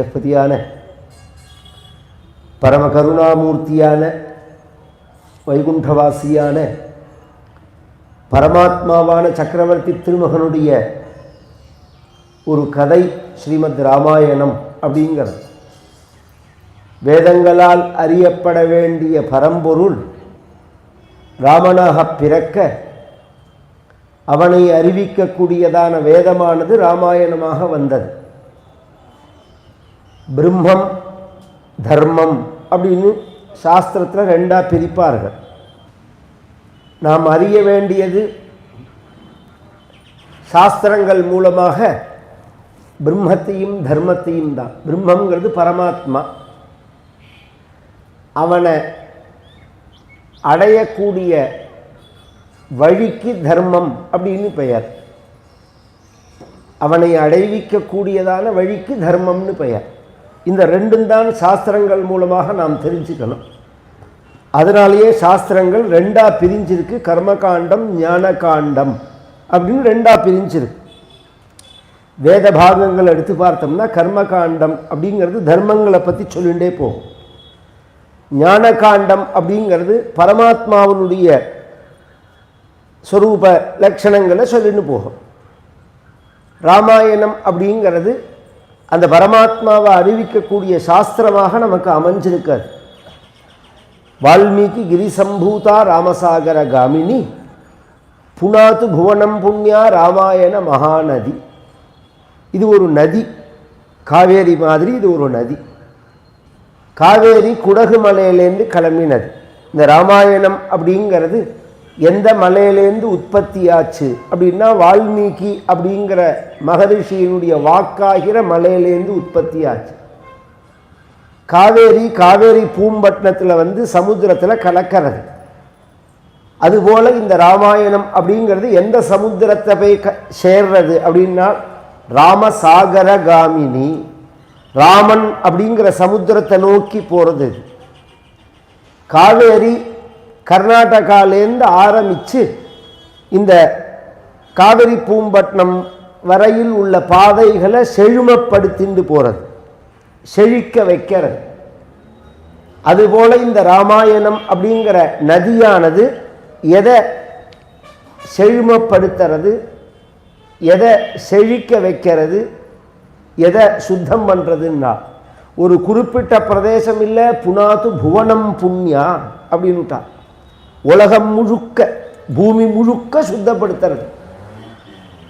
ஸ்ரீயப்பதியான பரம கருணாமூர்த்தியான வைகுண்டவாசியான பரமாத்மாவான சக்கரவர்த்தி திருமகனுடைய ஒரு கதை ஸ்ரீமத் ராமாயணம் அப்படிங்கிறது. வேதங்களால் அறியப்பட வேண்டிய பரம்பொருள் ராமனாக பிறக்க அவனை அறிவிக்கக்கூடியதான வேதமானது ராமாயணமாக வந்தது. பிரம்மம் தர்மம் அப்படின்னு சாஸ்திரத்தில் ரெண்டாக பிரிப்பார்கள். நாம் அறிய வேண்டியது சாஸ்திரங்கள் மூலமாக பிரம்மத்தையும் தர்மத்தையும் தான். பிரம்மங்கிறது பரமாத்மா. அவனை அடையக்கூடிய வழிக்கு தர்மம் அப்படின்னு பெயர். அவனை அடைவிக்கக்கூடியதான வழிக்கு தர்மம்னு பெயர். இந்த ரெண்டும் தான் சாஸ்திரங்கள் மூலமாக நாம் தெரிஞ்சுக்கணும். அதனாலேயே சாஸ்திரங்கள் ரெண்டாக பிரிஞ்சிருக்கு. கர்மகாண்டம் ஞான காண்டம் அப்படின்னு ரெண்டாக பிரிஞ்சிருக்கு. வேத பாகங்கள் எடுத்து பார்த்தோம்னா கர்மகாண்டம் அப்படிங்கிறது தர்மங்களை பற்றி சொல்லிகிட்டே போகும். ஞான காண்டம் அப்படிங்கிறது பரமாத்மாவினுடைய ஸ்வரூப லட்சணங்களை சொல்லின்னு போகும். ராமாயணம் அப்படிங்கிறது அந்த பரமாத்மாவை அறிவிக்கக்கூடிய சாஸ்திரமாக நமக்கு அமைஞ்சிருக்காது வால்மீகி கிரிசம்பூதா ராமசாகர காமினி புனாத்து புவனம் புண்ணியா ராமாயண மகாநதி. இது ஒரு நதி. காவேரி மாதிரி இது ஒரு நதி. காவேரி குடகு மலையிலேருந்து கிளம்பினது. இந்த ராமாயணம் அப்படிங்கிறது எந்த மலையிலேருந்து உற்பத்தியாச்சு அப்படின்னா வால்மீகி அப்படிங்கிற மகரிஷியினுடைய வாக்காகிற மலையிலேருந்து உற்பத்தியாச்சு. காவேரி காவேரி பூம்பட்டினத்தில் வந்து சமுத்திரத்தில் கலக்கிறது. அதுபோல் இந்த ராமாயணம் அப்படிங்கிறது எந்த சமுத்திரத்தை போய் க சேர்றது அப்படின்னா ராமசாகரகாமினி ராமன் அப்படிங்கிற சமுத்திரத்தை நோக்கி போகிறது காவேரி கர்நாடகாலேருந்து ஆரம்பித்து இந்த காவிரி பூம்பட்டினம் வரையில் உள்ள பாதைகளை செழுமப்படுத்திண்டு போகிறது செழிக்க வைக்கிறது. அதுபோல் இந்த ராமாயணம் அப்படிங்கிற நதியானது எதை செழுமப்படுத்துறது எதை செழிக்க வைக்கிறது எதை சுத்தம் பண்ணுறதுன்னா ஒரு குறிப்பிட்ட பிரதேசம் இல்லை புனாத்து புவனம் புண்ணியா அப்படின்னுட்டா உலகம் முழுக்க பூமி முழுக்க சுத்தப்படுத்துறது.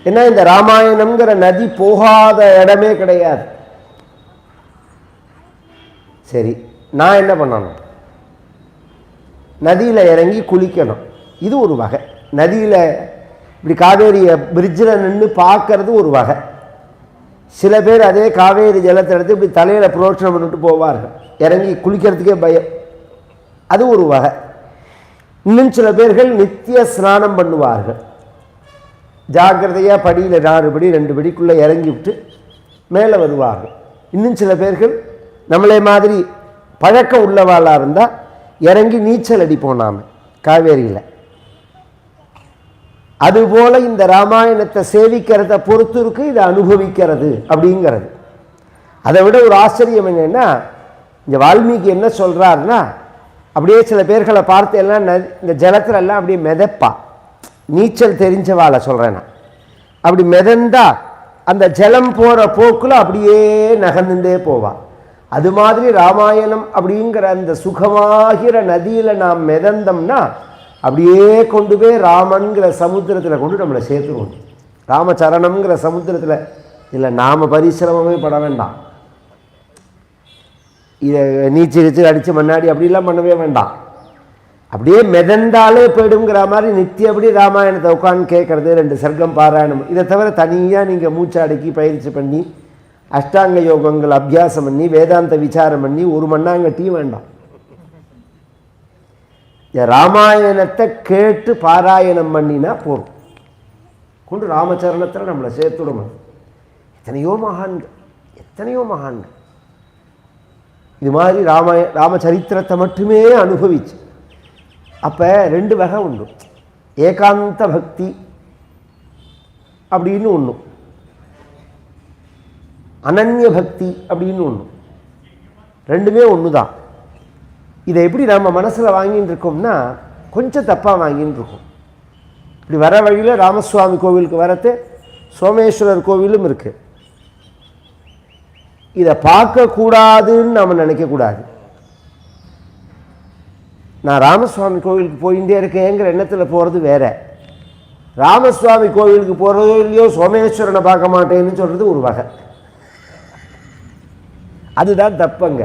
ஏன்னா இந்த ராமாயணம்ங்கிற நதி போகாத இடமே கிடையாது. சரி நான் என்ன பண்ணணும்? நதியில் இறங்கி குளிக்கணும். இது ஒரு வகை. நதியில் இப்படி காவேரியை பிரிட்ஜில் நின்று பார்க்கறது ஒரு வகை. சில பேர் அதே காவேரி ஜலத்தை எடுத்து இப்படி தலையில் புரோட்சணம் பண்ணிட்டு போவார்கள். இறங்கி குளிக்கிறதுக்கே பயம். அது ஒரு வகை. இன்னும் சில பேர்கள் நித்திய ஸ்நானம் பண்ணுவார்கள். ஜாக்கிரதையாக படியில் நாலு படி ரெண்டு படிக்குள்ளே இறங்கி விட்டு மேலே வருவார்கள். இன்னும் சில பேர்கள் நம்மளே மாதிரி பழக்கம் உள்ளவாளாக இருந்தால் இறங்கி நீச்சல் அடிப்போம் நாம் காவேரியில். அதுபோல் இந்த ராமாயணத்தை சேவிக்கிறத பொறுத்து இருக்கு இதை அனுபவிக்கிறது அப்படிங்கிறது. அதை விட ஒரு ஆச்சரியம் என்னென்னா இந்த வால்மீகி என்ன சொல்கிறாருன்னா அப்படியே சில பேர்களை பார்த்து எல்லாம் நதி- இந்த ஜலத்தில் எல்லாம் அப்படியே மிதப்பா. நீச்சல் தெரிஞ்சவாளை சொல்கிறேன் நான். அப்படி மிதந்தா அந்த ஜலம் போகிற போக்கில் அப்படியே நகர்ந்துட்டே போவாள் அது மாதிரி ராமாயணம் அப்படிங்கிற அந்த சுகமாகிற நதியில் நாம் மிதந்தோம்னா அப்படியே கொண்டு போய் ராமன்கிற சமுத்திரத்தில் கொண்டு நம்மளை சேர்த்துருவோம் ராமச்சரணம்ங்கிற சமுத்திரத்தில் இல்லை நாம் பரிசிரமமே பட வேண்டாம். இதை நீச்சல் கீச்சல் அடித்து முன்னாடி அப்படிலாம் பண்ணவே வேண்டாம். அப்படியே மிதந்தாலே போயிடுங்கிற மாதிரி நித்தியபடி ராமாயணத்தை உட்காந்து கேட்குறது ரெண்டு சர்க்கம் பாராயணம். இதை தவிர தனியாக நீங்கள் மூச்சை அடக்கி பயிற்சி பண்ணி அஷ்டாங்க யோகங்கள் அபியாசம் பண்ணி வேதாந்த விசாரம் பண்ணி ஒரு மண்ணாங்கட்டியும் வேண்டாம். ராமாயணத்தை கேட்டு பாராயணம் பண்ணினா போதும். கொண்டு ராமச்சரணத்தில் நம்மளை சேர்த்துடணும் எத்தனையோ மகான்கள் எத்தனையோ மகான்கள். இது மாதிரி ராம ராமச்சரித்திரத்தை மட்டுமே அனுபவிச்சு. அப்போ ரெண்டு வகை உண்டு. ஏகாந்த பக்தி அப்படின்னு ஒன்று அனன்ய பக்தி அப்படின்னு ஒன்று ரெண்டுமே ஒன்று தான் இதை எப்படி நம்ம மனசில் வாங்கின்னு இருக்கோம்னா கொஞ்சம் தப்பாக வாங்கின்னு இருக்கோம். இப்படி வர வழியில் ராமசுவாமி கோவிலுக்கு வரது சோமேஸ்வரர் கோவிலும் இருக்குது இதை பார்க்கக்கூடாதுன்னு நாம் நினைக்கக்கூடாது. நான் ராமசுவாமி கோவிலுக்கு போயிட்டே இருக்கேங்கிற எண்ணத்தில் போகிறது வேற. ராமசுவாமி கோவிலுக்கு போகிறதோ இல்லையோ சோமேஸ்வரனை பார்க்க மாட்டேன்னு சொல்கிறது ஒரு வகை. அதுதான் தப்புங்க.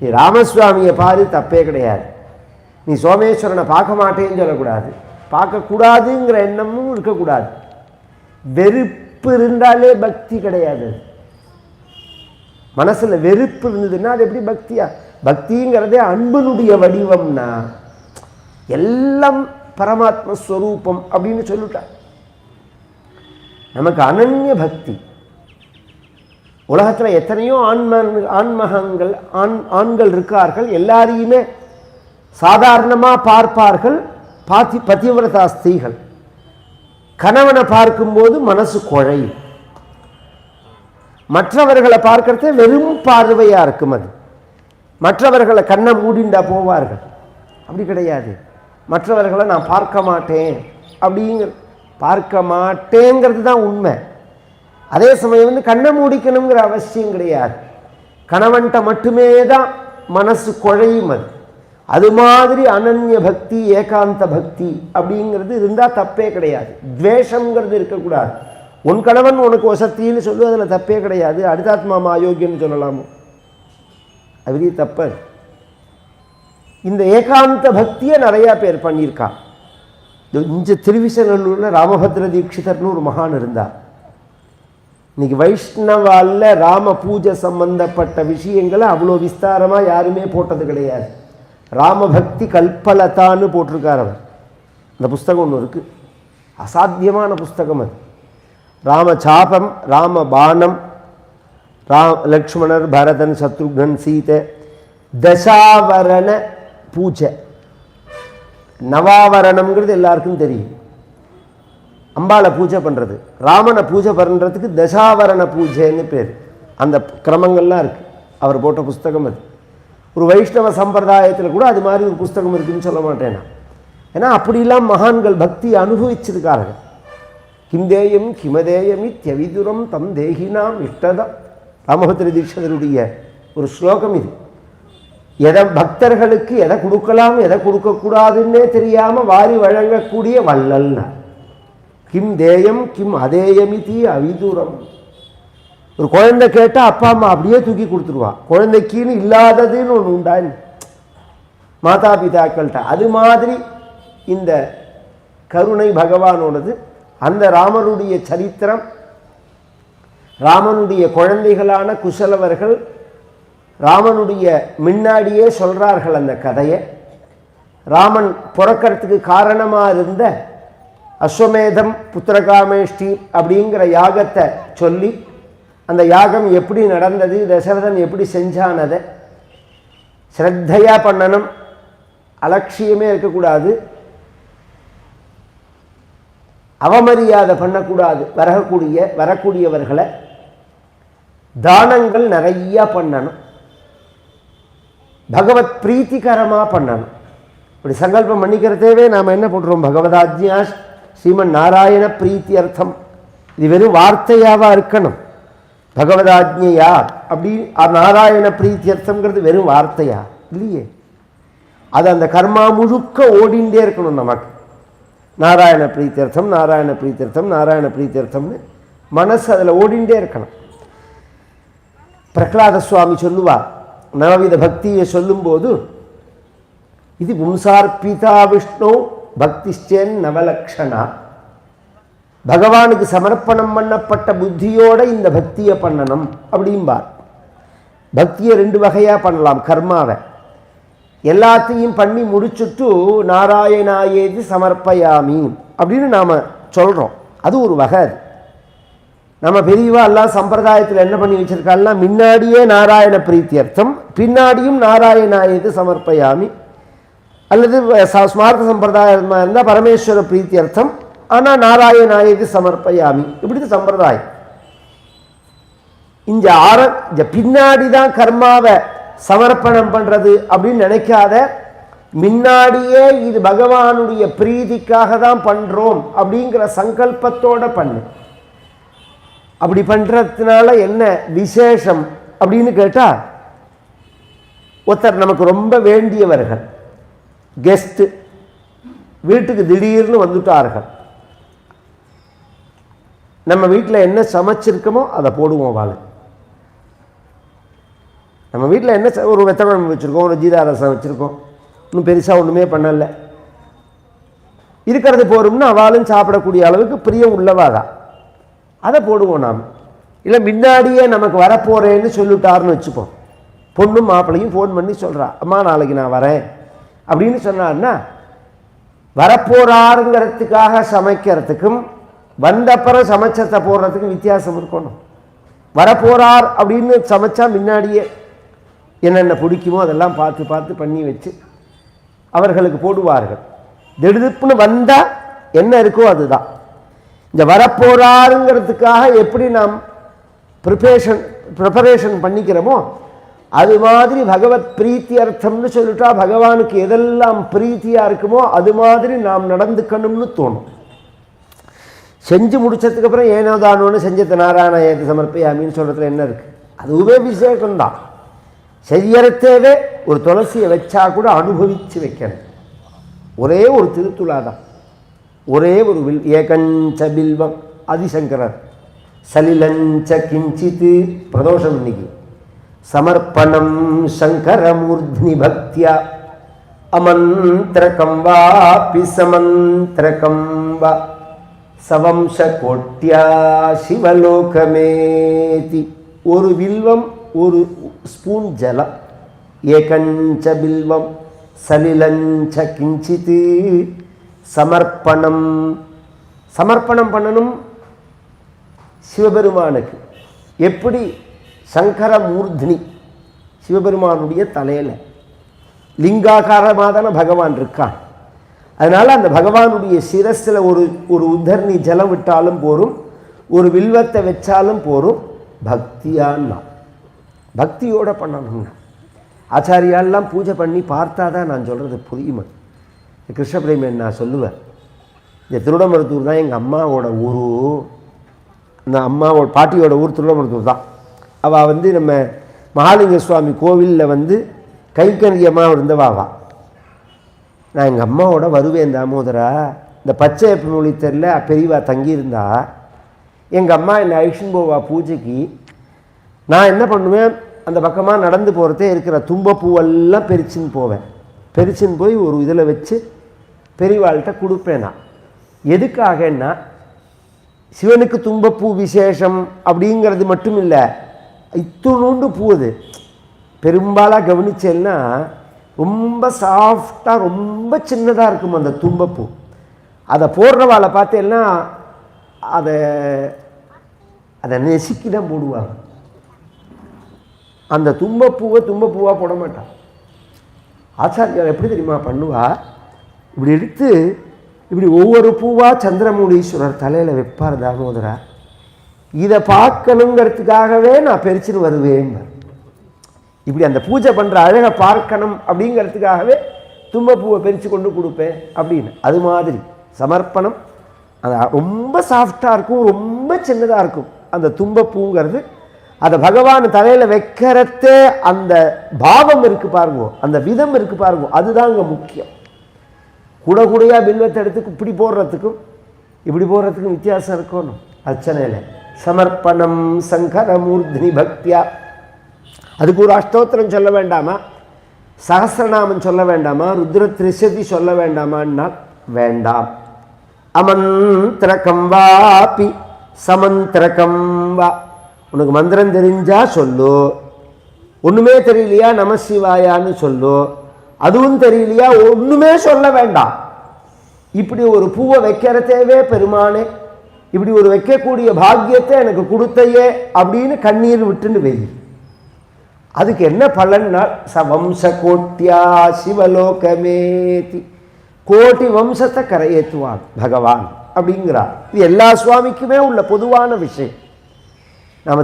நீ ராமசுவாமியை பாரு தப்பே கிடையாது. நீ சோமேஸ்வரனை பார்க்க மாட்டேன்னு சொல்லக்கூடாது. பார்க்கக்கூடாதுங்கிற எண்ணமும் இருக்கக்கூடாது. வெறுப்பு இருந்தாலே பக்தி கிடையாது மனசுல வெறுப்பு இருந்ததுன்னா அது எப்படி பக்தியா? பக்திங்கிறதே அன்பனுடைய வடிவம்னா எல்லாம் பரமாத்ம ஸ்வரூபம் அப்படின்னு சொல்லிட்டா. நமக்கு அனன்ய பக்தி. உலகத்தில் எத்தனையோ ஆண்மன் ஆண்மகங்கள் ஆண் ஆண்கள் இருக்கார்கள் எல்லாரையுமே சாதாரணமாக பார்ப்பார்கள் பாத்தி பதிவிரதா ஸ்திரீகள். கணவனை பார்க்கும்போது மனசு குழையும். மற்றவர்களை பார்க்கறதே வெறும் பார்வையாக இருக்கும் அது. மற்றவர்களை கண்ணை மூடிண்டா போவார்கள். அப்படி கிடையாது. மற்றவர்களை நான் பார்க்க மாட்டேன். அப்படிங்கிற பார்க்க மாட்டேங்கிறது தான் உண்மை. அதே சமயம் வந்து கண்ணை மூடிக்கணுங்கிற அவசியம் கிடையாது. கணவன்கிட்ட மட்டுமே தான் மனசு குழையும் அது. அது மாதிரி அனன்ய பக்தி ஏகாந்த பக்தி அப்படிங்கிறது இருந்தால் தப்பே கிடையாது. துவேஷங்கிறது இருக்கக்கூடாது. உன் கணவன் உனக்கு வசத்தின்னு சொல்லு அதில் தப்பே கிடையாது. அடுத்தாத்மா அயோக்கியன்னு சொல்லலாமோ? அது தப்பு. இந்த ஏகாந்த பக்தியை நிறையா பேர் பண்ணியிருக்கா. இந்த இஞ்ச திருவிசநல்லூரில் ராமபத்ர தீட்சிதர்னு ஒரு மகான் இருந்தார் இன்னைக்கு வைஷ்ணவால ராம பூஜை சம்பந்தப்பட்ட விஷயங்களை அவ்வளோ விஸ்தாரமாக யாருமே போட்டது கிடையாது. ராமபக்தி கல்பலதான்னு போட்டிருக்கார் அவர். அந்த புஸ்தகம் ஒன்று இருக்குது அசாத்தியமான புஸ்தகம் அது. ராம சாபம் ராம பானம் ராம் லக்ஷ்மணர் பரதன் சத்ருகன் சீதை தசாவரண பூஜை. நவாவரணம்ங்கிறது எல்லாருக்கும் தெரியும். அம்பாளை பூஜை பண்ணுறது ராமனை பூஜை பண்ணுறதுக்கு தசாவரண பூஜைன்னு பேர். அந்த கிரமங்கள்லாம் இருக்குது அவர் போட்ட புஸ்தகம் அது. ஒரு வைஷ்ணவ சம்பிரதாயத்தில் கூட அது மாதிரி ஒரு புஸ்தகம் இருக்குதுன்னு சொல்ல மாட்டேன் நான். ஏன்னா அப்படிலாம் மகான்கள் பக்தியை அனுபவிச்சிருக்கார்கள். கிந்தேயம் கிமதேயமி தியவிதுரம் தம் தேகினாம் இஷ்டதம் ராமபத்திர தீட்சதருடைய ஒரு ஸ்லோகம் இது. எதை பக்தர்களுக்கு எதை கொடுக்கலாம் எதை கொடுக்கக்கூடாதுன்னே தெரியாமல் வாரி வழங்கக்கூடிய வள்ளல்னா கிம் தேயம் கிம் அதேயமிதி அவிதூரம் ஒரு குழந்தை கேட்டால் அப்பா அம்மா அப்படியே தூக்கி கொடுத்துருவா. குழந்தைக்குன்னு இல்லாததுன்னு ஒன்று உண்டான் மாதா பிதாக்கள்கிட்ட அது மாதிரி இந்த கருணை பகவானோடது அந்த ராமனுடைய சரித்திரம் ராமனுடைய குழந்தைகளான குசலவர்கள் ராமனுடைய முன்னாடியே சொல்கிறார்கள் அந்த கதையை. ராமன் பிறக்கறதுக்கு காரணமாக இருந்த அஸ்வமேதம் புத்திரகாமேஷ்டி அப்படிங்கிற யாகத்தை சொல்லி அந்த யாகம் எப்படி நடந்தது தசரதன் எப்படி செஞ்சானதை ஸ்ரத்தையாக பண்ணணும் அலட்சியமே இருக்கக்கூடாது. அவமரியாதை பண்ணக்கூடாது. வரக்கூடிய வரக்கூடியவர்களை தானங்கள் நிறையா பண்ணணும். பகவத் பிரீத்திகரமாக பண்ணணும். இப்படி சங்கல்பம் பண்ணிக்கிறதேவே நாம் என்ன பண்ணுறோம் பகவதாஜ்யா ஸ்ரீமன் நாராயண பிரீத்தி அர்த்தம். இது வெறும் வார்த்தையாவா இருக்கணும்? பகவதாஜ்யா அப்படி நாராயண பிரீத்தி அர்த்தங்கிறது வெறும் வார்த்தையா? இல்லையே. அது அந்த கர்மா முழுக்க ஓடிண்டே இருக்கணும் நமக்கு. நாராயண பிரீத்தியர்த்தம் நாராயண பிரீத்தியர்த்தம் நாராயண பிரீத்தியர்த்தம்னு மனசு அதில் ஓடிண்டே இருக்கணும். பிரகலாத சுவாமி சொல்லுவார் நவவித பக்தியை சொல்லும்போது இது பும்சார்பிதா விஷ்ணு பக்திஷ்டேன் நவலக்ஷணா. பகவானுக்கு சமர்ப்பணம் பண்ணப்பட்ட புத்தியோட இந்த பக்தியை பண்ணணும் அப்படிம்பார். பக்தியை ரெண்டு வகையாக பண்ணலாம் கர்மாவை. எல்லாத்தையும் பண்ணி முடிச்சுட்டு நாராயணாயேதி சமர்ப்பயாமி அப்படின்னு நாம் சொல்கிறோம் அது ஒரு வகை அது. நம்ம பெரியவா எல்லாம் சம்பிரதாயத்தில் என்ன பண்ணி வச்சிருக்காங்கன்னா முன்னாடியே நாராயண பிரீத்தியர்த்தம் பின்னாடியும் நாராயணாயது சமர்ப்பயாமி அல்லது ஸ்மார்த்த சம்பிரதாயமாக இருந்தால் பரமேஸ்வர பிரீத்தியர்த்தம் ஆனால் நாராயணாயது சமர்ப்பயாமி. இப்படி சம்பிரதாயம். இந்த ஆர இந்த பின்னாடி தான் கர்மாவை சமர்ப்பணம் பண்ணுறது அப்படின்னு நினைக்காத. முன்னாடியே இது பகவானுடைய பிரீதிக்காக தான் பண்ணுறோம் அப்படிங்கிற சங்கல்பத்தோடு பண்ணு. அப்படி பண்ணுறதுனால என்ன விசேஷம் அப்படின்னு கேட்டால் ஒருத்தர் நமக்கு ரொம்ப வேண்டியவர்கள் கெஸ்ட்டு வீட்டுக்கு திடீர்னு வந்துட்டார்கள். நம்ம வீட்டில் என்ன சமைச்சிருக்கோமோ அதை போடுவோம் வாழை நம்ம வீட்டில் என்ன ச- ஒரு வெத்த குழம்பு வச்சுருக்கோம் ஒரு ஜீரா ரசம் வச்சுருக்கோம். இன்னும் பெருசாக ஒன்றுமே பண்ணலை. இருக்கிறது போரும்னா அவளும் சாப்பிடக்கூடிய அளவுக்கு பிரியம் உள்ளவாதா அதை போடுவோம் நாம். இல்லை முன்னாடியே நமக்கு வரப்போகிறேன்னு சொல்லிட்டாருன்னு வச்சுப்போம். பொண்ணும் மாப்பிள்ளையும் ஃபோன் பண்ணி சொல்கிறா அம்மா நாளைக்கு நான் வரேன். அப்படின்னு சொன்னான்னா வரப்போறாருங்கிறதுக்காக சமைக்கிறதுக்கும் வந்தப்புறம் சமைச்சத்தை போடுறதுக்கும் வித்தியாசம் இருக்கணும். வரப்போறார் அப்படின்னு சமைச்சா முன்னாடியே என்னென்ன பிடிக்குமோ அதெல்லாம் பார்த்து பார்த்து பண்ணி வச்சு அவர்களுக்கு போடுவார்கள். திடுதிப்புன்னு வந்தால் என்ன இருக்கோ அதுதான். இந்த வரப்போறாருங்கிறதுக்காக எப்படி நாம் ப்ரிப்பரேஷன் ப்ரிப்பரேஷன் பண்ணிக்கிறோமோ அது மாதிரி பகவத் பிரீத்தி அர்த்தம்னு சொல்லிட்டா பகவானுக்கு எதெல்லாம் பிரீத்தியாக இருக்குமோ அது மாதிரி நாம் நடந்துக்கணும்னு தோணும். செஞ்சு முடிச்சதுக்கு அப்புறம் ஏனோ தானோன்னு செஞ்சது நாராயண ஏது சமர்ப்பயாமின்னு சொல்கிறதுல என்ன இருக்குது அதுவே விசேஷம்தான். செய்யறதேவே ஒரு துளசியை வச்சா கூட அனுபவித்து வைக்கணும். ஒரே ஒரு திருத்துழா தான் ஒரே ஒரு வில் ஏகஞ்ச பில்வம் ஆதிசங்கரர் சலிலஞ்ச கிஞ்சித்து பிரதோஷம் இன்னைக்கு. சமர்ப்பணம் சங்கரமூர்த்னி பக்தியா. அமந்திரகம் வா பிசமந்திரகம் வா. சவம்ச கோட்டியா சிவலோகமேதி. ஒரு வில்வம் ஒரு ஸ்பூன் ஜலம். ஏகஞ்ச பில்வம் சலிலஞ்ச கிஞ்சித்து சமர்ப்பணம். சமர்ப்பணம் பண்ணணும் சிவபெருமானுக்கு. எப்படி? சங்கர மூர்த்தினி சிவபெருமானுடைய தலையில். லிங்காகாரமாக தானே பகவான் இருக்கான். அதனால் அந்த பகவானுடைய சிரஸில் ஒரு ஒரு உத்தரணி ஜலம் விட்டாலும் போரும் ஒரு வில்வத்தை வச்சாலும் போரும் பக்தியான்னா பக்தியோடு பண்ணணுங்க. ஆச்சாரியாலெலாம் பூஜை பண்ணி பார்த்தா தான் நான் சொல்கிறது புரியுமா? கிருஷ்ணபிரேமன் நான் சொல்லுவேன் இந்த திருடமருத்தூர் தான் எங்கள் அம்மாவோட ஊரு. அந்த அம்மாவோட பாட்டியோட ஊர் திருடமருத்தூர் தான். அவள் வந்து நம்ம மகாலிங்க சுவாமி கோவிலில் வந்து கைக்கணியமாக இருந்தவாவா நான் எங்கள் அம்மாவோட வருவேன் தாமோதரா. இந்த பச்சை மொழி தெரில பெரியவா தங்கியிருந்தா. எங்கள் அம்மா என்னை ஐஷன் போவா பூஜைக்கு. நான் என்ன பண்ணுவேன்? அந்த பக்கமாக நடந்து போகிறதே இருக்கிற தும்பப்பூவெல்லாம் பெரிச்சின்னு போவேன். பெரிச்சின்னு போய் ஒரு இதில் வச்சு பெரியவாள்கிட்ட கொடுப்பேன் நான். எதுக்காகன்னா சிவனுக்கு தும்பப்பூ விசேஷம் அப்படிங்கிறது மட்டும் இல்லை இத்துணுண்டு பூ அது. பெரும்பாலாக கவனிச்சேன்னா ரொம்ப சாஃப்டாக ரொம்ப சின்னதாக இருக்கும் அந்த தும்பப்பூ அதை போடுறவாளை பார்த்தேன்னா அதை அதை நெசுக்கி தான் போடுவாங்க. அந்த தும்பப்பூவை தும்பப்பூவாக போட மாட்டான். ஆச்சாரியார் எப்படி தெரியுமா பண்ணுவா? இப்படி எடுத்து இப்படி ஒவ்வொரு பூவாக சந்திரமூடீஸ்வரர் தலையில் வைப்பார் தாமோதரா இதை பார்க்கணுங்கிறதுக்காகவே நான் பெருச்சுன்னு வருவேன். இப்படி அந்த பூஜை பண்ணுற அழகை பார்க்கணும் அப்படிங்கிறதுக்காகவே தும்பப்பூவை பெருச்சு கொண்டு கொடுப்பேன் அப்படின்னு. அது மாதிரி சமர்ப்பணம். அது ரொம்ப சாஃப்டாக இருக்கும் ரொம்ப சின்னதாக இருக்கும். அந்த தும்பப்பூங்கிறது அதை பகவான் தலையில் வைக்கிறதே அந்த பாவம் இருக்குது பாருங்க அந்த விதம் இருக்குது பாருங்க அதுதான் இங்கே முக்கியம். கூட கூடையாக பில்வத்தை எடுத்து இப்படி போடுறதுக்கும் இப்படி போடுறதுக்கும் வித்தியாசம் இருக்கணும் அர்ச்சனையில். சமர்ப்பணம் சங்கரமூர்த்தினி பக்தியா. அதுக்கு ஒரு அஷ்டோத்திரம் சொல்ல வேண்டாமா? சகசிரநாமம் சொல்ல வேண்டாமா? ருத்ர திரிசதி சொல்ல வேண்டாமான்னா வேண்டாம். அமந்திரகம் வாபி சமந்திரகம் வா. உனக்கு மந்திரம் தெரிஞ்சால் சொல்லு. ஒன்றுமே தெரியலையா நமசிவாயான்னு சொல்லு. அதுவும் தெரியலையா ஒன்றுமே சொல்ல வேண்டாம். இப்படி ஒரு பூவை வைக்கிறதேவே பெருமானே. இப்படி ஒரு வைக்கக்கூடிய பாக்கியத்தை எனக்கு கொடுத்தையே அப்படின்னு கண்ணீர் விட்டுன்னு வெயி. அதுக்கு என்ன பலன்னா ச வம்ச கோட்டியா சிவலோகமேதி. கோட்டி வம்சத்தை கரையேற்றுவான் பகவான் அப்படிங்கிறார். இது எல்லா சுவாமிக்குமே உள்ள பொதுவான விஷயம். நம்ம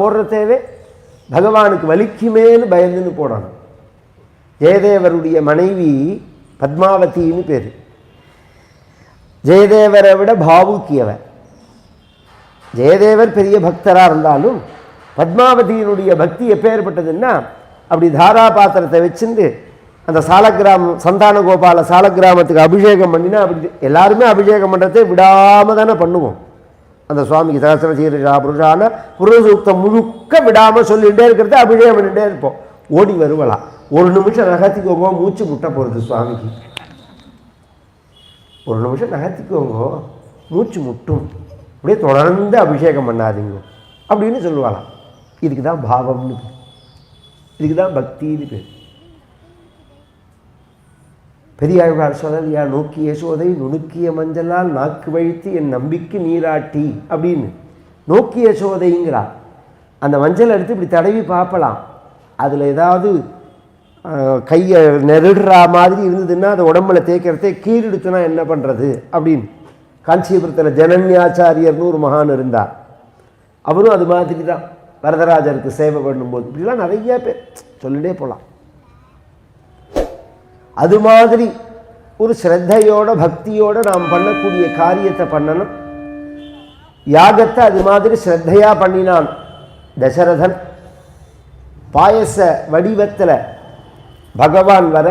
போடுற தேவை. பகவானுக்கு வலிக்குமேன்னு பயந்துன்னு போடணும். ஜெயதேவருடைய மனைவி பத்மாவதின்னு பேர். ஜெயதேவரை விட பாவுக்கியவர் ஜெயதேவர் பெரிய பக்தராக இருந்தாலும் பத்மாவதியினுடைய பக்தி எப்பேற்பட்டதுன்னா அப்படி தாரா பாத்திரத்தை வச்சுட்டு அந்த சாலக்கிராமம் சந்தான கோபால சாலக்கிராமத்துக்கு அபிஷேகம் பண்ணினா அப்படி எல்லாருமே அபிஷேகம் பண்ணுறதே விடாமல் தானே பண்ணுவோம். அந்த சுவாமிக்கு சகசிர சீரா புருஷான புருஷசூக்தம் முழுக்க விடாமல் சொல்லிகிட்டே இருக்கிறத அபிஷேகம் பண்ணிகிட்டே இருப்போம். ஓடி வருவலாம். ஒரு நிமிஷம் நகர்த்திக்கோங்க மூச்சு முட்டை போகிறது சுவாமிக்கு. ஒரு நிமிஷம் நகர்த்திக்கோங்க மூச்சு முட்டும். அப்படியே தொடர்ந்து அபிஷேகம் பண்ணாதீங்க. அப்படின்னு சொல்லுவாளாம். இதுக்கு தான் பாவம்னு பேர். இதுக்கு தான் பக்தின்னு பேர். பெரியாழ்வார் சொல்லலையா நோக்கிய சோதை நுணுக்கிய மஞ்சளால் நாக்கு வழித்து என் நம்பிக்கை நீராட்டி அப்படின்னு. நோக்கிய சோதைங்கிறா அந்த மஞ்சள் எடுத்து இப்படி தடவி பார்ப்பலாம். அதில் ஏதாவது கையை நெருடுறா மாதிரி இருந்ததுன்னா அதை உடம்புல தேய்க்கிறதே கீழெடுத்துனா என்ன பண்ணுறது அப்படின்னு. காஞ்சிபுரத்தில் ஜனன்யாச்சாரியர்னு ஒரு மகான் இருந்தார். அவரும் அது மாதிரி தான் வரதராஜருக்கு சேவை பண்ணும்போது. இப்படிலாம் நிறைய பேர். சொல்லிட்டே போகலாம் அது மாதிரி ஒரு ஸ்ரத்தையோட பக்தியோட நாம் பண்ணக்கூடிய காரியத்தை பண்ணணும். யாகத்தை அது மாதிரி ஸ்ரத்தையாக பண்ணினான் தசரதன். பாயச வடிவத்தில் பகவான் வர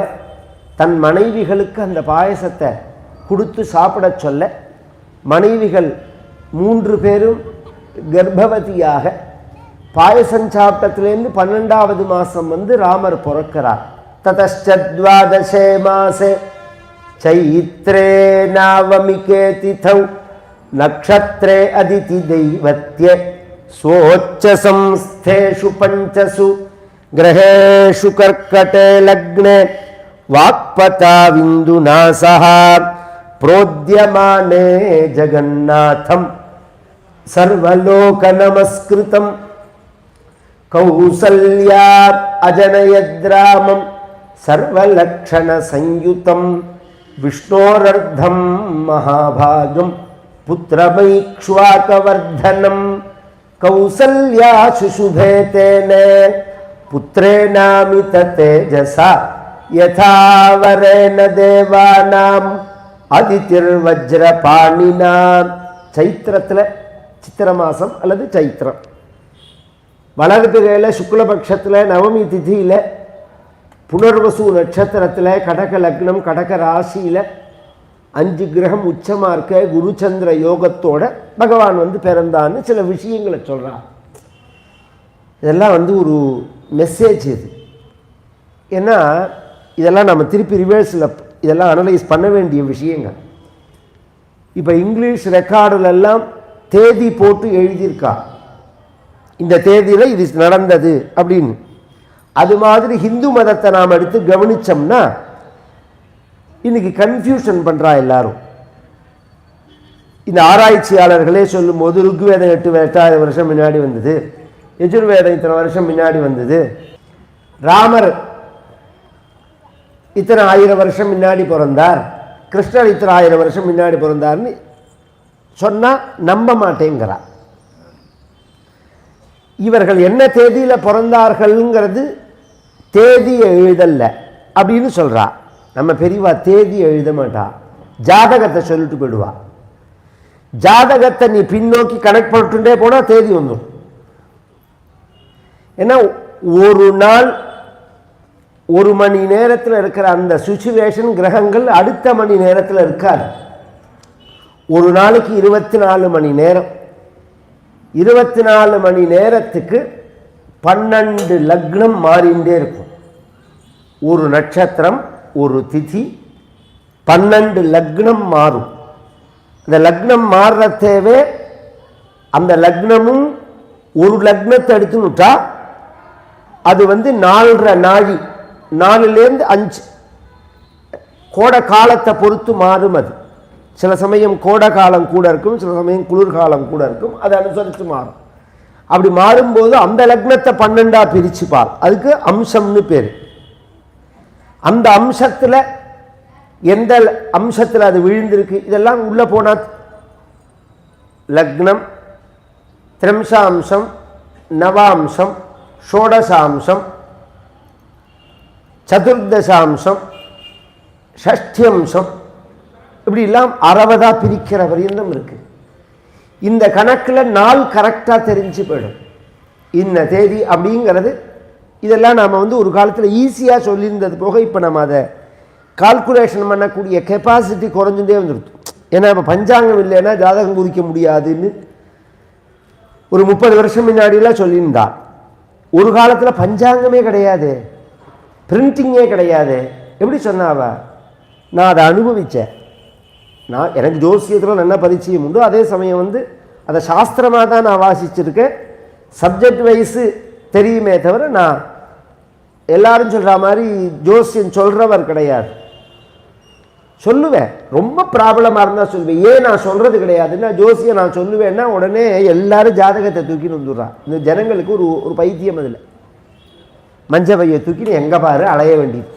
தன் மனைவிகளுக்கு அந்த பாயசத்தை கொடுத்து சாப்பிட சொல்ல மனைவிகள் மூன்று பேரும் கர்ப்பவதியாக பாயசம் சாப்பிட்டத்துலேருந்து பன்னெண்டாவது மாதம் வந்து ராமர் பிறக்கிறார். ततश्च द्वादशे मासे चैत्रे नावमिके तिथौ नक्षत्रे अदितिदैवत्ये स्वोच्चसंस्थेषु पञ्चसु ग्रहेषु कर्कटे लग्ने वाक्पताविन्दुना सह प्रोद्यमाने जगन्नाथं सर्वलोकनमस्कृतं कौसल्या अजनयद्रामम् सर्वलक्षणसंयुतं विष्णोरर्धं महाभागं पुत्रमैक्ष्वाकवर्धनं कौसल्या शुशुभे तेन पुत्रेणामित तेजसा यथा वरेण देवानाम् அதிதிர்வஜ்ரபாணினா சைத்திரத்தில் சித்திர மாதம் அல்லது சைத்திரம் வளர்பிறையில் சுக்லபக்ஷத்தில் நவமி திதியில் புனர்வசு நட்சத்திரத்தில் கடக லக்னம் கடக ராசியில் அஞ்சு கிரகம் உச்சமாக இருக்க குருச்சந்திர யோகத்தோட பகவான் வந்து பிறந்தான்னு சில விஷயங்களை சொல்கிறார் இதெல்லாம் வந்து ஒரு மெசேஜ் இது. ஏன்னா இதெல்லாம் நம்ம திருப்பி ரிவர்ஸில் இதெல்லாம் அனலைஸ் பண்ண வேண்டிய விஷயங்கள். இப்போ இங்கிலீஷ் ரெக்கார்டுலெல்லாம் தேதி போட்டு எழுதியிருக்கா. இந்த தேதியில் இது நடந்தது அப்படின்னு. அது மாதிரி ஹிந்து மதத்தை நாம் எடுத்து கவனித்தோம்னா இன்றைக்கி கன்ஃபியூஷன் பண்ணுறா எல்லாரும். இந்த ஆராய்ச்சியாளர்களே சொல்லும்போது ருக்வேதம் எட்டு எட்டாயிரம் வருஷம் முன்னாடி வந்தது. யஜுர்வேதம் இத்தனை வருஷம் முன்னாடி வந்தது. ராமர் இத்தனை ஆயிரம் வருஷம் முன்னாடி பிறந்தார். கிருஷ்ணர் இத்தனை ஆயிரம் வருஷம் முன்னாடி பிறந்தார்னு சொன்னால் நம்ப மாட்டேங்கிறார். இவர்கள் என்ன தேதியில் பிறந்தார்கள்ங்கிறது தேதி எழுதல்ல. அப்படின்னு சொல்றா. நம்ம பெரியவா தேதி எழுத மாட்டா. ஜாதகத்தை சொல்லிட்டு போயிடுவா. ஜாதகத்தை நீ பின்னோக்கி கனெக்ட் பண்ணிட்டுண்டே போனால் தேதி வந்துடும் ஏன்னா ஒரு நாள் ஒரு மணி நேரத்தில் இருக்கிற அந்த சுச்சுவேஷன் கிரகங்கள் அடுத்த மணி நேரத்தில் இருக்காது. ஒரு நாளைக்கு இருபத்தி நாலு மணி நேரம். இருபத்தி நாலு மணி நேரத்துக்கு பன்னெண்டு லக்னம் மாறிண்டே இருக்கும். ஒரு நட்சத்திரம் ஒரு திதி பன்னெண்டு லக்னம் மாறும். அந்த லக்னம் மாறுறதேவே அந்த லக்னமும் ஒரு லக்னத்தை எடுத்துனுட்டா அது வந்து நாலரை நாழி நாலுலேருந்து அஞ்சு. கோடை காலத்தை பொறுத்து மாறும் அது. சில சமயம் கோடை காலம் கூட இருக்கும் சில சமயம் குளிர்காலம் கூட இருக்கும் அதை அனுசரித்து மாறும். அப்படி மாறும்போது அந்த லக்னத்தை பன்னெண்டாக பிரிச்சுப்பார். அதுக்கு அம்சம்னு பேர். அந்த அம்சத்தில் எந்த அம்சத்தில் அது விழுந்திருக்கு? இதெல்லாம் உள்ளே போனால் லக்னம் திரம்சாம்சம் நவாம்சம் ஷோடசாம்சம் சதுர்தசாம்சம் ஷஷ்டியம்சம். இப்படிலாம் அறவதாக பிரிக்கிற வரையும் இருக்கு. இந்த கணக்கில் நாள் கரெக்டாக தெரிஞ்சு போயிடும். இந்த தேதி அப்படிங்கிறது இதெல்லாம் நாம் வந்து ஒரு காலத்தில் ஈஸியாக சொல்லியிருந்தது. போக இப்போ நம்ம அதை கால்குலேஷன் பண்ணக்கூடிய கெப்பாசிட்டி குறைஞ்சுட்டே வந்துடுது ஏன்னா இப்போ பஞ்சாங்கம் இல்லைன்னா ஜாதகம் குறிக்க முடியாதுன்னு ஒரு முப்பது வருஷம் முன்னாடியெல்லாம் சொல்லியிருந்தா. ஒரு காலத்தில் பஞ்சாங்கமே கிடையாது. பிரிண்டிங்கே கிடையாது. எப்படி சொன்னாவ நான் அதை அனுபவித்தேன் நான் எனக்கு ஜோசியத்தில் நல்ல பரிச்சயம் உண்டு. அதே சமயம் வந்து அதை சாஸ்திரமாக தான் நான் வாசிச்சிருக்கேன். சப்ஜெக்ட் வைஸு தெரியுமே தவிர நான் எல்லாரும் சொல்கிற மாதிரி ஜோசியம் சொல்கிறவர் கிடையாது. சொல்லுவேன். ரொம்ப ப்ராப்ளமாக இருந்தால் சொல்லுவேன். ஏன் நான் சொல்கிறது கிடையாதுன்னா ஜோசியை நான் சொல்லுவேன்னா உடனே எல்லாரும் ஜாதகத்தை தூக்கின்னு வந்துடுறான். இந்த ஜனங்களுக்கு ஒரு ஒரு பைத்தியம் அதில். மஞ்ச பையை தூக்கின்னு எங்கே பாரு அலைய வேண்டியது.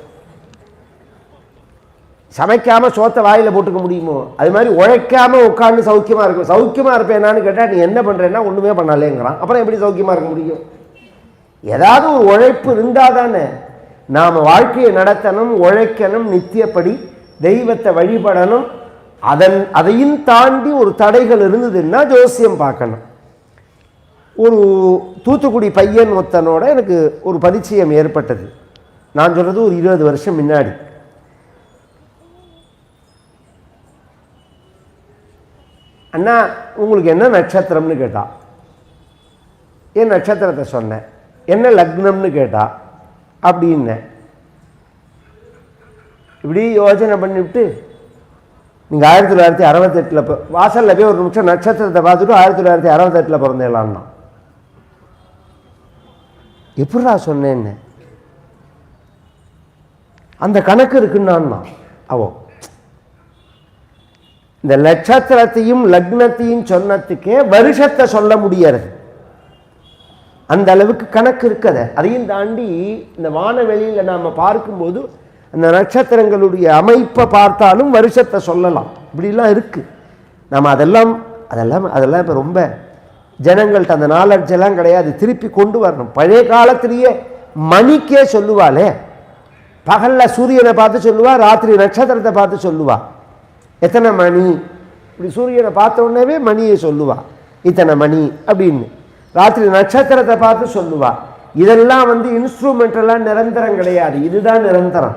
சமைக்காமல் சோத்தை வாயில் போட்டுக்க முடியுமோ? அது மாதிரி உழைக்காமல் உட்காந்து சௌக்கியமாக இருக்கும். சௌக்கியமாக இருப்பேனான்னு கேட்டால் நீ என்ன பண்ணுறேன்னா ஒன்றுமே பண்ணலேங்கிறான். அப்புறம் எப்படி சௌக்கியமாக இருக்க முடியும்? ஏதாவது ஒரு உழைப்பு இருந்தால் தானே நாம் வாழ்க்கையை நடத்தணும் உழைக்கணும் நித்தியப்படி தெய்வத்தை வழிபடணும். அதன் அதையும் தாண்டி ஒரு தடைகள் இருந்ததுன்னா ஜோசியம் பார்க்கணும். ஒரு தூத்துக்குடி பையன் ஒத்தனோட எனக்கு ஒரு பரிச்சயம் ஏற்பட்டது. நான் சொல்கிறது ஒரு இருபது வருஷம் முன்னாடி. அண்ணா உங்களுக்கு என்ன நட்சத்திரம்னு கேட்டால் என் நட்சத்திரத்தை சொன்னேன். என்ன லக்னம்னு கேட்டால் அப்படின்னேன் இப்படி யோசனை பண்ணிவிட்டு நீங்கள் ஆயிரத்தி தொள்ளாயிரத்தி அறுபத்தெட்டில் இப்போ வாசலில் போய் ஒரு நிமிஷம் நட்சத்திரத்தை பார்த்துட்டு ஆயிரத்தி தொள்ளாயிரத்தி அறுபத்தெட்டில் பிறந்தேலான்னா. எப்படா சொன்னேன்னு? அந்த கணக்கு இருக்குன்னான்னா அவோ இந்த நட்சத்திரத்தையும் லக்னத்தையும் சொன்னதுக்கே வருஷத்தை சொல்ல முடியாது அந்த அளவுக்கு கணக்கு இருக்கத. அதையும் தாண்டி இந்த வானவெளியில் நாம் பார்க்கும்போது அந்த நட்சத்திரங்களுடைய அமைப்பை பார்த்தாலும் வருஷத்தை சொல்லலாம். இப்படிலாம் இருக்குது நம்ம அதெல்லாம் அதெல்லாம் அதெல்லாம் இப்போ ரொம்ப ஜனங்கள்கிட்ட அந்த knowledge எல்லாம் கிடையாது. திருப்பி கொண்டு வரணும். பழைய காலத்திலேயே மணிக்கே சொல்லுவாளே. பகலில் சூரியனை பார்த்து சொல்லுவா ராத்திரி நட்சத்திரத்தை பார்த்து சொல்லுவா. எத்தனை மணி? இப்படி சூரியனை பார்த்த உடனேவே மணியை சொல்லுவா. இத்தனை மணி அப்படின்னு. ராத்திரி நட்சத்திரத்தை பார்த்து சொல்லுவா. இதெல்லாம் வந்து இன்ஸ்ட்ருமெண்ட் எல்லாம் நிரந்தரம் கிடையாது. இதுதான் நிரந்தரம்.